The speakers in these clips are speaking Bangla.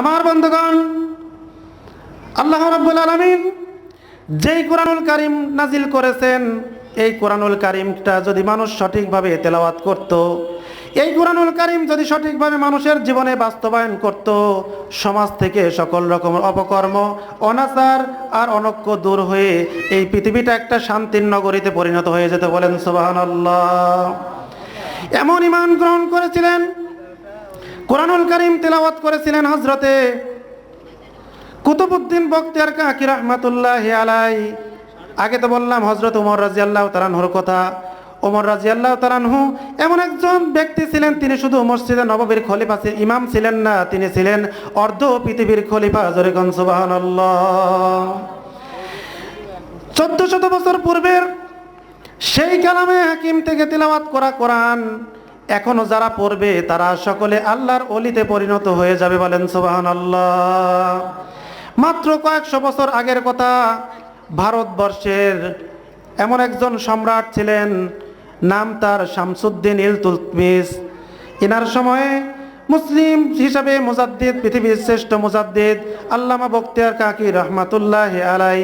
আমার বন্ধুগণ, আল্লাহ রাব্বুল আলামিন যেই কোরআনুল কারিম নাজিল করেছেন, এই কোরআনুল কারিমটা যদি মানুষ সঠিকভাবে তেলাওয়াত করত, এই কোরআনুল কারিম যদি সঠিকভাবে মানুষের জীবনে বাস্তবায়ন করত, সমাজ থেকে সকল রকম অপকর্ম, অনাচার আর অনক্য দূর হয়ে এই পৃথিবীটা একটা শান্তির নগরীতে পরিণত হয়ে যেতে বলেন সুবহানাল্লাহ। এমন ইমান গ্রহণ করেছিলেন কোরআনুল করিম তেলাওয়াত করেছিলেন হজরতে কুতুবুদ্দিন বক্তিয়ার কাকি রহমাতুল্লাহ আলাই আগে তো বললাম হজরত উমর রাজিয়াল্লাহ তারানহুর কথা। ওমর রাজিয়াল্লাহ তারানহু এমন একজন ব্যক্তি ছিলেন, তিনি শুধু মসজিদে নববীর খলিফা ইমাম ছিলেন না, তিনি ছিলেন অর্ধ পৃথিবীর খলিফা জরিগন সুবাহান্লাহ চোদ্দ শত বছর পূর্বের সেই কালামে হাকিম থেকে তিলাওয়াত করা কোরআন এখনও যারা পড়বে, তারা সকলে আল্লাহর অলিতে পরিণত হয়ে যাবে বলেন সুবাহান আল্লাহ মাত্র কয়েকশো বছর আগের কথা, ভারতবর্ষের এমন একজন সম্রাট ছিলেন, নাম তার শামসুদ্দিন ইলতুলমিস। এনার সময়ে মুসলিম হিসাবে মুজাদ্দিদ, পৃথিবীর শ্রেষ্ঠ মুজাদ্দিদ, আল্লামা বক্তিয়ার কাকি রহমাতুল্লাহ আলাই।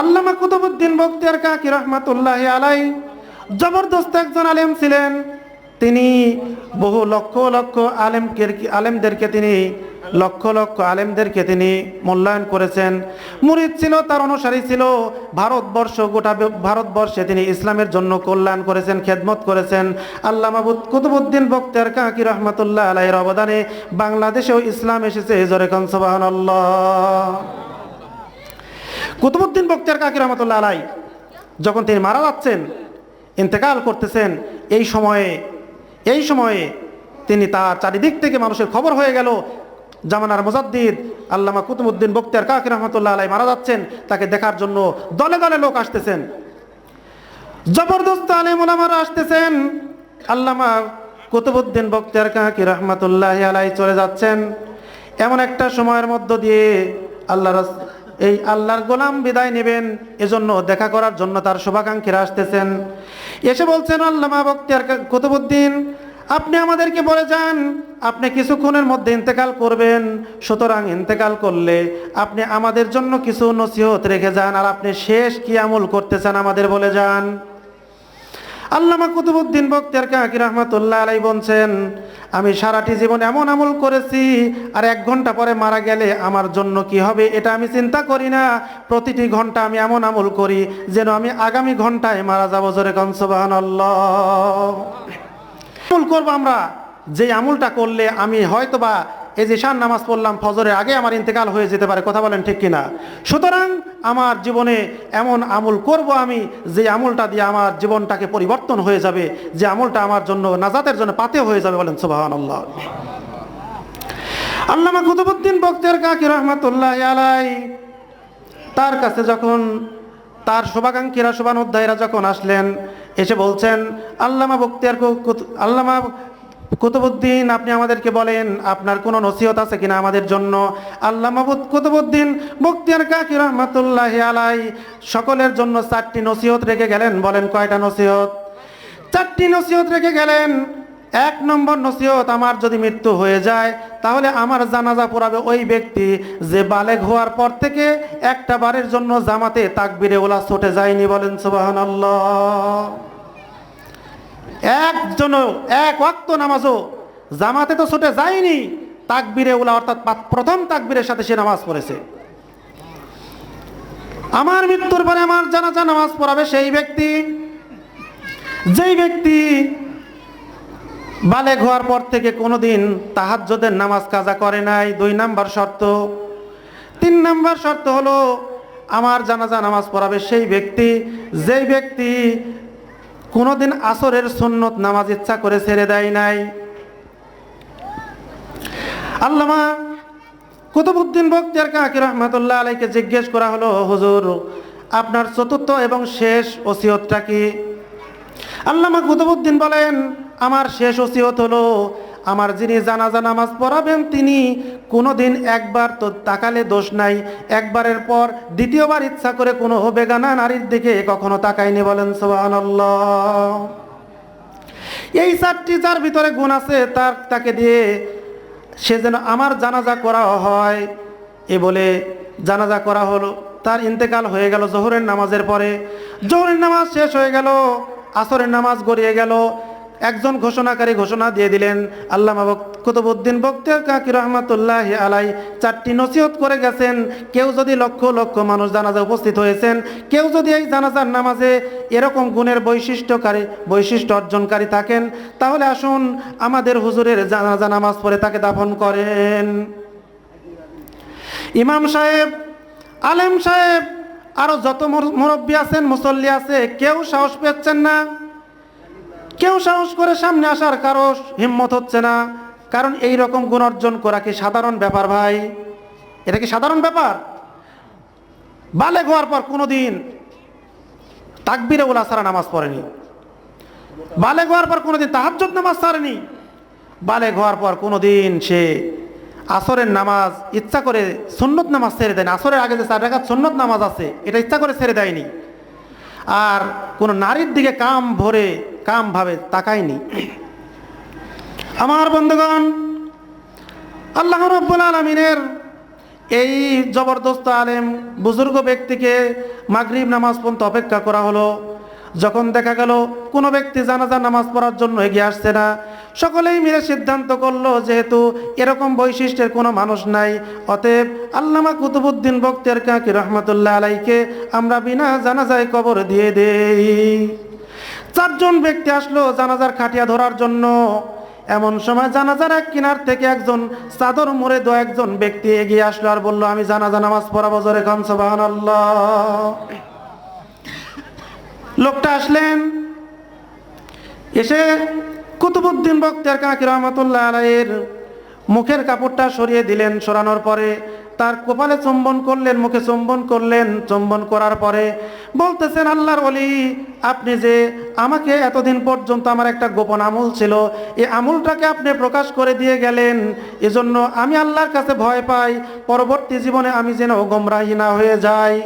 আল্লামা কুতুবুদ্দিন বক্তিয়ার কাকি রহমাতুল্লাহ আলাই, জবরদস্ত একজন আলেম ছিলেন। তিনি বহু লক্ষ লক্ষ আলেমকে আলেমদেরকে তিনি লক্ষ লক্ষ আলেমদেরকে তিনি মূল্যায়ন করেছেন। মুরিদ ছিল, তার অনুসারী ছিল। ভারতবর্ষ গোটা ভারতবর্ষে তিনি ইসলামের জন্য কল্যাণ করেছেন, খেদমত করেছেন। আল্লামা বুদ- কুতুবুদ্দিন বক্তিয়ার কাকি রহমাতুল্লাহ আলাইয়ের অবদানে বাংলাদেশেও ইসলাম এসেছে জরেখন সোবাহ কুতুবুদ্দিন বক্তিয়ার কাকি রহমতুল্লাহ আলাই যখন তিনি মারা যাচ্ছেন, ইন্তেকাল করতেছেন, এই সময়ে এই সময়ে তিনি তার চারিদিক থেকে মানুষের খবর হয়ে গেল। জামানার মুজাদ্দিদ আল্লামা কুতুবুদ্দিন বক্তিয়ার কাকি রহমতুল্লাহ আলাই মারা যাচ্ছেন। তাকে দেখার জন্য দলে দলে লোক আসতেছেন। জবরদস্ত আলেম ওলামারা আসতেছেন। আল্লামা কুতুবুদ্দিন বক্তিয়ার কাকি রহমতুল্লাহ আলাই চলে যাচ্ছেন। এমন একটা সময়ের মধ্য দিয়ে আল্লাহ এই আল্লাহর গোলাম বিদায় নেবেন। এজন্য দেখা করার জন্য তার শুভাকাঙ্ক্ষীরা আসতেছেন। এসে বলছেন, আল্লামা বক্তিয়ার কুতুবুদ্দিন, আপনি আমাদেরকে বলে যান, আপনি কিছুক্ষণের মধ্যে ইন্তেকাল করবেন। সুতরাং ইন্তেকাল করলে আপনি আমাদের জন্য কিছু নসিহত রেখে যান আর আপনি শেষ কি আমল করতে চান আমাদের বলে যান। আল্লামা কুতুবুদ্দিন বক্তিয়ার কাকি রহমাতুল্লাহ আলাই বলছেন, আমি সারাটি জীবন এমন আমল করেছি, আর এক ঘণ্টা পরে মারা গেলে আমার জন্য কি হবে এটা আমি চিন্তা করি না। প্রতিটি ঘণ্টা আমি এমন আমল করি যেন আমি আগামী ঘন্টায় মারা যাব। জোরে কনসবাহান আমল করব আমরা। যে আমলটা করলে আমি হয়তোবা এই যে শান নামাজ পড়লাম ফজরের আগে আমার ইন্তেকাল হয়ে যেতে পারে, কথা বলেন ঠিক কিনা? সুতরাং আমার জীবনে এমন আমল করব আমি, যে আমলটা দিয়ে আমার জীবনটাকে পরিবর্তন হয়ে যাবে, যে আমলটা আমার জন্য নাজাতের জন্য পাতে হয়ে যাবে বলেন সুবাহান আল্লামা কুতুবুদ্দিন বক্তের কাকি রহমাতুল্লাহ আলাই তার কাছে যখন তার শুভাকাঙ্ক্ষীরা, শুভানুধ্যায়ীরা যখন আসলেন, এসে বলছেন, আল্লামা বক্তিয়ার আল্লামা কুতুবুদ্দিন, আপনি আমাদেরকে বলেন, আপনার কোনো নসিহত আছে কিনা আমাদের জন্য? আল্লাহ বুত- কুতুবুদ্দিন বক্তিয়ার কাকি রহমাতুল্লাহ আলাই সকলের জন্য চারটি নসিহত রেখে গেলেন। বলেন, কয়টা নসিহত? চারটি নসিহত রেখে গেলেন। এক নম্বর নসিহত, আমার যদি মৃত্যু হয়ে যায়, তাহলে আমার জানাজা পড়াবে ওই ব্যক্তি যে বালেগ হওয়ার পর থেকে একটা বারের জন্য জামাতে তাকবিরে ওলা ছুটে যায়নি। বলেন সুবাহান একজনও, এক ওয়াক্ত নামাজও জামাতে তো ছুটে যায়নি। তাকবিরে ওলা অর্থাৎ প্রথম তাকবিরের সাথে সে নামাজ পড়েছে। আমার মৃত্যুর পরে আমার জানাজা নামাজ পড়াবে সেই ব্যক্তি। যেই ব্যক্তি বালেগ হওয়ার পর থেকে কোনোদিন তাহাজ্জুদের নামাজ কাজা করে নাই, দুই নাম্বার শর্ত। তিন নাম্বার শর্ত হলো, আমার জানাজা নামাজ পড়াবে সেই ব্যক্তি। যেই ব্যক্তি কোনোদিন আসরের সুন্নত নামাজ ইচ্ছা করে ছেড়ে দেয় নাই। আল্লামা কুতুবুদ্দিন বক্তিয়ার কাকি রহমতুল্লাহ আলাইকে জিজ্ঞেস করা হলো, হুজুর, আপনার চতুর্থ এবং শেষ ওসিয়তটা কি? আল্লামা কুতুবুদ্দিন বলেন, আমার শেষ ওসিয়ত হলো আমার যিনি জানাজা নামাজ পড়াবেন তিনি কোনোদিন একবার তো তাকালে দোষ নাই। একবারের পর দ্বিতীয়বার ইচ্ছা করে কোনো হবে বেগানা নারীর দিকে কখনো তাকায়নি বলেন, সুবহানাল্লাহ। এই চারটি যার ভিতরে গুণ আছে, তার তাকে দিয়ে সে যেন আমার জানাজা করা হয়। এ বলে জানাজা করা হলো। তার ইন্তেকাল হয়ে গেল জোহরের নামাজের পরে। জোহরের নামাজ শেষ হয়ে গেল, আসরের নামাজ গড়িয়ে গেল। একজন ঘোষণাকারী ঘোষণা দিয়ে দিলেন, আল্লামা কুতুবুদ্দিন বক্তের কাকি রহমাতুল্লাহ আলাই চারটি নসিহত করে গেছেন, কেউ যদি লক্ষ লক্ষ মানুষ জানাজা উপস্থিত হয়েছেন, কেউ যদি এই জানাজার নামাজে এরকম গুণের বৈশিষ্ট্যকারী, বৈশিষ্ট্য অর্জনকারী থাকেন, তাহলে আসুন আমাদের হুজুরের জানাজা নামাজ পড়ে তাকে দাফন করেন। ইমাম সাহেব, আলেম সাহেব, আরও যত মুর- মুরব্বী আছেন, মুসল্লি আছে, কেউ সাহস পেচ্ছেন না? কেউ সাহস করে সামনে আসার কারও হিম্মত হচ্ছে না। কারণ এই রকম গুণ অর্জন করা কি সাধারণ ব্যাপার ভাই? এটা কি সাধারণ ব্যাপার? বালেগ হওয়ার পর কোনোদিন তাকবিরে ওলা সারা নামাজ পড়েনি। বালেগ হওয়ার পর কোনোদিন তাহাজ্জুদ নামাজ সারেনি বালেগ হওয়ার পর কোনোদিন সে আসরের নামাজ ইচ্ছা করে সুন্নত নামাজ ছেড়ে দেয়নি। আসরের আগে যে চার রাখাত সুন্নত নামাজ আছে, এটা ইচ্ছা করে ছেড়ে দেয়নি। আর কোনো নারীর দিকে কাম ভরে কাম ভাবে তাকায়নি। আমার বন্ধুগণ, আল্লাহ রব্বুল আলমিনের এই জবরদস্ত আলেম, বুজুর্গ ব্যক্তিকে মাগরিব নামাজ পর্যন্ত অপেক্ষা করা হলো। যখন দেখা গেল, কোনো ব্যক্তি জানাজা নামাজ পড়ার জন্য এগিয়ে আসছে না। সকলেই মিলে সিদ্ধান্ত করল, যেহেতু এরকম বৈশিষ্ট্যের কোনো মানুষ নাই। অতএব আল্লামা কুতুবুদ্দিন বক্তের কাকি রহমতুল্লাহ আলাইকে আমরা বিনা জানাজায় কবর দিয়ে দেই। চারজন ব্যক্তি আসলো জানাজার খাটিয়া ধরার জন্য। এমন সময় জানাজার এক কিনার থেকে একজন চাদর মোড়ে দু একজন ব্যক্তি এগিয়ে আসলো আর বলল, আমি জানাজা নামাজ পড়াবো জোরে খান সোবাহান লোকটা আসলেন। এসে কুতুবুদ্দিন বক্তের কাকি রহমতুল্লাহ আলাইয়ের মুখের কাপড়টা সরিয়ে দিলেন, সরানোর পরে তার কপালে চম্বন করলেন, মুখে চম্বন করলেন। চম্বন করার পরে বলতেছেন, আল্লাহর অলি আপনি যে আমাকে এতদিন পর্যন্ত আমার একটা গোপন আমল ছিল, এই আমলটাকে আপনি প্রকাশ করে দিয়ে গেলেন। এজন্য আমি আল্লাহর কাছে ভয় পাই। পরবর্তী জীবনে আমি যেন গোমরাহি না হয়ে যাই।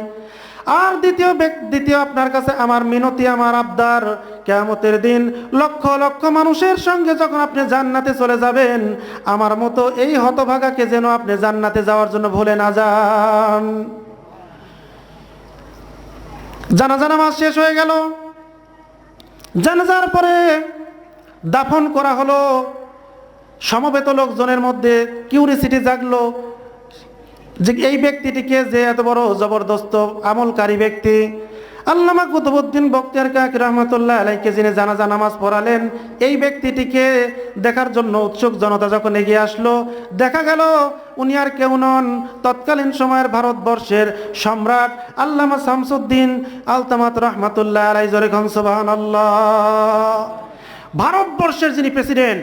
আর দ্বিতীয় দ্বিতীয় আপনার কাছে আমার মিনতি, আমার আবদার। কেয়ামতের দিন লক্ষ লক্ষ মানুষের সঙ্গে যখন আপনি জান্নাতে চলে যাবেন, আমার মতো এই হতভাগাকে যেন আপনি জান্নাতে যাওয়ার জন্য ভুলে না যান। জানাজা নামাজ শেষ হয়ে গেল। জানাজার পরে দাফন করা হলো। সমবেত লোকজনের মধ্যে কিউরিসিটি জাগলো। যে এই ব্যক্তিটিকে যে এত বড় জবরদস্ত আমলকারী ব্যক্তি, আল্লামা কুতুবুদ্দিন বক্তিয়ার কাক রহমতুল্লাহ আলাইকে যিনি জানাজা নামাজ পড়ালেন, এই ব্যক্তিটিকে দেখার জন্য উৎসুক জনতা যখন এগিয়ে আসলো, দেখা গেল উনি আর কেউ নন। তৎকালীন সময়ের ভারতবর্ষের সম্রাট আল্লামা শামসুদ্দিন আলতামাত রহমতুল্লাহ আলাই জরে ঘংসবাহান আল্লাহ ভারতবর্ষের যিনি প্রেসিডেন্ট,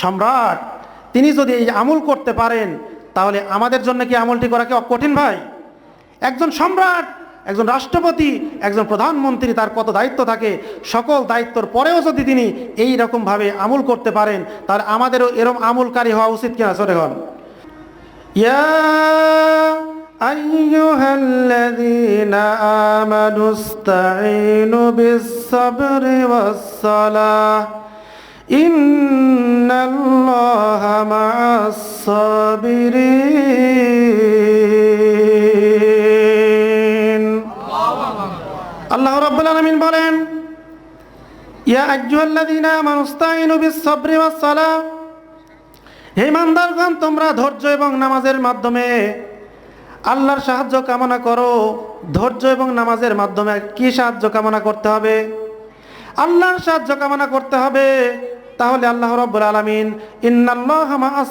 সম্রাট, তিনি যদি এই আমল করতে পারেন তাহলে আমাদের জন্য কি আমলটি করা কি কঠিন ভাই একজন সম্রাট একজন রাষ্ট্রপতি একজন প্রধানমন্ত্রী তার কত দায়িত্ব থাকে সকল দায়িত্বর পরেও যদি তিনি এই রকমভাবে আমল করতে পারেন তাহলে আমাদেরও এরকম আমলকারী হওয়া উচিত কিনা সরে হন ইয়া أيها الذين آمنوا استعينوا بالصبر والصلاة ইন্নাল্লাহ মা'আস সাবিরিন আল্লাহ রাব্বুল আলামিন বলেন, ইয়া আইয়ুহাল্লাযীনা আমানু ইসতাঈনু বিস সাবরি ওয়াস সালাহ হে ইমানদারগণ, তোমরা ধৈর্য এবং নামাজের মাধ্যমে আল্লাহর সাহায্য কামনা করো। ধৈর্য এবং নামাজের মাধ্যমে কি সাহায্য কামনা করতে হবে? আল্লাহর সাহায্য কামনা করতে হবে। তাহলে আল্লাহ রব্বুল আলমিন ইন্নাল্লাহ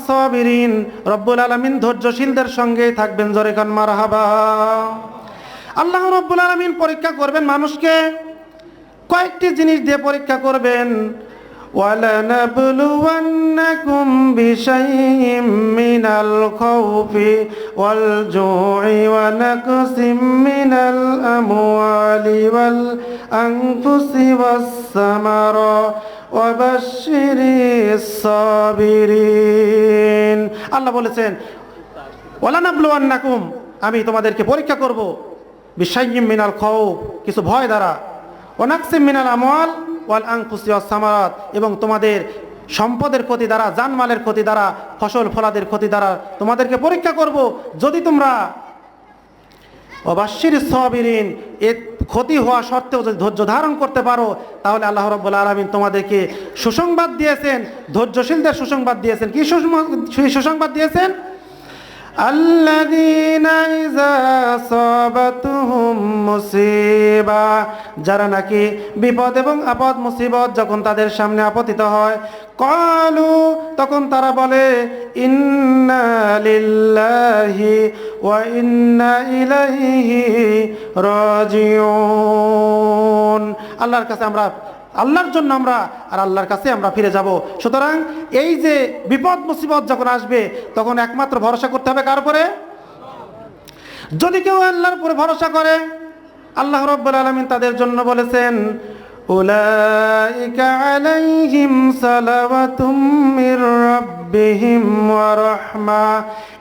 সাবিরিন রব্বুল আলমিন ধৈর্যশীলদের সঙ্গেই থাকবেন জোরে খান মারহাবা আল্লাহ রব্বুল আলমিন পরীক্ষা করবেন মানুষকে কয়েকটি জিনিস দিয়ে পরীক্ষা করবেন ولنبلونكم بشيء من الخوف والجوع ونقص من الأموال والأنفس والثمرات আল্লাহ বলেছেন ওলানাবলুয়ান্নাকুম আমি তোমাদেরকে পরীক্ষা করব। বিশ্বাইম মিনাল খৌ কিছু ভয় দ্বারা। অনাক্সিম মিনাল আমল ওয়াল আংকুসিয়া অসামারাত এবং তোমাদের সম্পদের ক্ষতি দ্বারা, জানমালের ক্ষতি দ্বারা, ফসল ফলাদের ক্ষতি দ্বারা তোমাদেরকে পরীক্ষা করব। যদি তোমরা অবাশ্বির সবিরিন, এর ক্ষতি হওয়া সত্ত্বেও যদি ধৈর্য ধারণ করতে পারো, তাহলে আল্লাহ রব্বুল আলমিন তোমাদেরকে সুসংবাদ দিয়েছেন, ধৈর্যশীলদের সুসংবাদ দিয়েছেন। কি সুসংবাদ- দিয়েছেন? الذين إذا أصابتهم মুসিবা যারা নাকি বিপদ এবং আপদ মুসিবত যখন তাদের সামনে আপতিত হয় কলু তখন তারা বলে ইন্না লিল্লাহি ওয়া ইন্না ইলাইহি রাজিউন আল্লাহর কাছে আমরা আল্লাহর জন্য আমরা আর আল্লাহর কাছে আমরা ফিরে যাব। সুতরাং এই যে বিপদ, মুসিবত যখন আসবে, তখন একমাত্র ভরসা করতে হবে কার উপরে? যদি কেউ আল্লাহর উপরে ভরসা করে, আল্লাহ রব্বুল আলমিন তাদের জন্য বলেছেন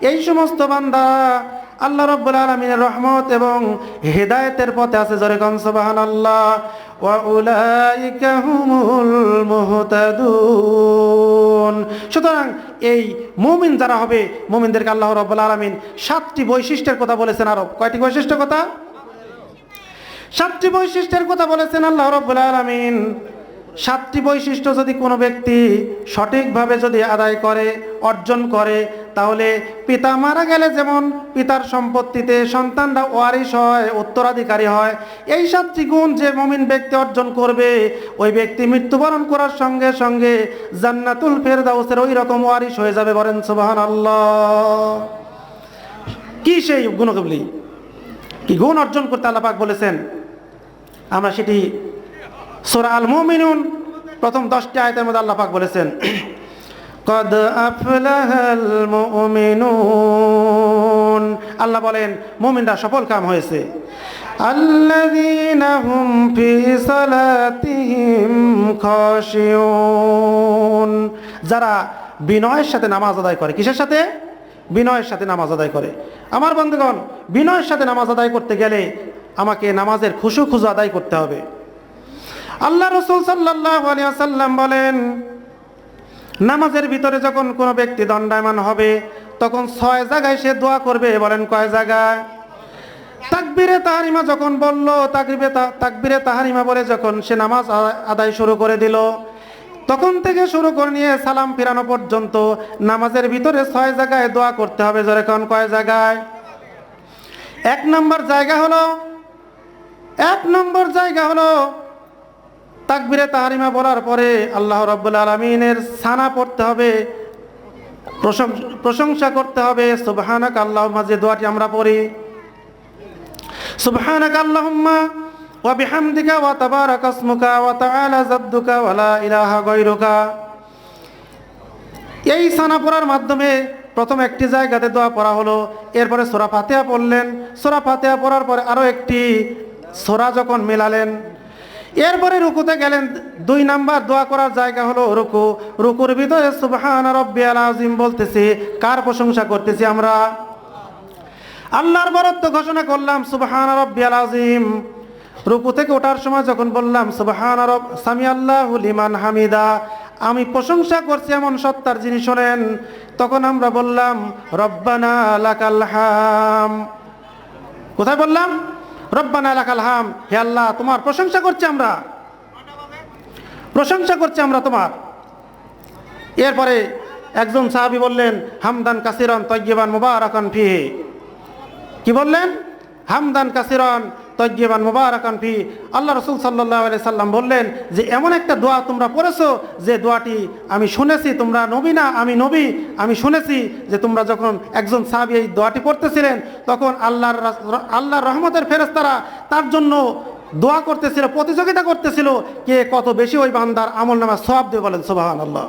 এই সমস্ত বান্দা আল্লাহ রব্বুল আলমিনের রহমত এবং হেদায়েতের পথে আছে জোরে কন, সুবহানাল্লাহ। ওয়া উলাইকা হুমুল সুতরাং এই মুমিন যারা হবে, মুমিনদেরকে আল্লাহ রব্বুল আলমিন সাতটি বৈশিষ্ট্যের কথা বলেছেন আরও কয়টি বৈশিষ্ট্য কথা? সাতটি বৈশিষ্ট্যের কথা বলেছেন আল্লাহ রব্বুল আলমিন। সাতটি বৈশিষ্ট্য যদি কোনো ব্যক্তি সঠিকভাবে যদি আদায় করে, অর্জন করে তাহলে পিতা মারা গেলে যেমন পিতার সম্পত্তিতে সন্তানরা ওয়ারিশ হয়, উত্তরাধিকারী হয়, এই সাতটি গুণ যে মমিন ব্যক্তি অর্জন করবে, ওই ব্যক্তি মৃত্যুবরণ করার সঙ্গে সঙ্গে জান্নাতুল ফেরদাউসের ওই রকম ওয়ারিশ হয়ে যাবে বলেন সুবাহান আল্লাহ কি সেই গুণগুলি? কি গুণ অর্জন করতে আল্লাপাক বলেছেন? আমরা সেটি সোরা আল মুমিনুন প্রথম দশটি আয়তের মধ্যে আল্লাহ পাক বলেছেন কদ আফলাহাল মুমিনুন। আল্লাহ বলেন, মুমিনরা সফল কাম হয়েছে। আল্লাযীনা হুম ফি সালাতিহিম খাশিউন। যারা বিনয়ের সাথে নামাজ আদায় করে, কিসের সাথে? বিনয়ের সাথে নামাজ আদায় করে। আমার বন্ধুগণ, বিনয়ের সাথে নামাজ আদায় করতে গেলে আমাকে নামাজের খুশু খুশু আদায় করতে হবে। আল্লাহ রসুল সাল্লাহ আলিয়াল্লাম বলেন নামাজের ভিতরে যখন কোনো ব্যক্তি দণ্ডায়মান হবে, তখন ছয় জায়গায় সে দোয়া করবে। বলেন কয় জায়গায়? তাকবিরে তাহারিমা যখন বলল, তাকবিরে তাকবিরে তাহারিমা বলে যখন সে নামাজ আদায় শুরু করে দিল, তখন থেকে শুরু করে নিয়ে সালাম ফিরানো পর্যন্ত নামাজের ভিতরে ছয় জায়গায় দোয়া করতে হবে। যখন কয় জায়গায়? এক নম্বর জায়গা হলো, এক নম্বর জায়গা হলো তাকবিরে তাহারিমা বলার পরে আল্লাহ রব্বুল আলমিনের সানা পড়তে হবে, প্রশংস- করতে হবে। সুবহানাক আল্লাহ যে দোয়াটি আমরা পড়ি। সুবহানাক আল্লাহুম্মা, ওয়া বিহামদিকা ওয়া তাবারাকা ইসমুকা ওয়া তাআলা জাদ্দুকা ওয়া ইলাহা গায়রুকা। এই সানা পড়ার মাধ্যমে প্রথম একটি জায়গাতে দোয়া পড়া হলো, এরপরে সোরা ফাতেহা পড়লেন। সোরা ফাতেহা পড়ার পরে আরও একটি সোরা যখন মেলালেন এরপরে রুকুতে গেলেন। দুই নাম্বার দোয়া করার জায়গা হলো রুকু। রুকুর ভিতরে সুবহান রব্বিয়াল আজিম বলতেছি, কার প্রশংসা করতেছি আমরা? আল্লাহর বরত্ব ঘোষণা করলাম সুবহান রব্বিয়াল আজিম রুকু থেকে ওঠার সময় যখন বললাম সুবহান রব সামি আল্লাহ লিমান হামিদা, আমি প্রশংসা করছি এমন সত্তার যিনি শোনেন, তখন আমরা বললাম, রব্বানা লাকাল হাম। কোথায় বললাম? রব্বানা লাকাল হাম। হে আল্লাহ, তোমার প্রশংসা করছি আমরা। প্রশংসা করছি আমরা তোমার। এরপরে একজন সাহাবি বললেন, হামদান কাসিরন তৈবান মুবারকন ফিহে। কি বললেন? হামদান কাসিরন তৈবান মুবারাকান ফি। আল্লাহ রসুল সাল্লাহ আলি সাল্লাম বললেন যে, এমন একটা দোয়া তোমরা পড়েছো, যে দোয়াটি আমি শুনেছি, তোমরা নবী না, আমি নবী, আমি শুনেছি যে তোমরা যখন একজন সাহাবি এই দোয়াটি পড়তেছিলেন, তখন আল্লাহর আল্লাহর রহমতের ফেরেস্তারা তার জন্য দোয়া করতেছিল, প্রতিযোগিতা করতেছিল, কে কত বেশি ওই বান্দার আমল নামা সব দিয়ে বলেন সোবাহান আল্লাহ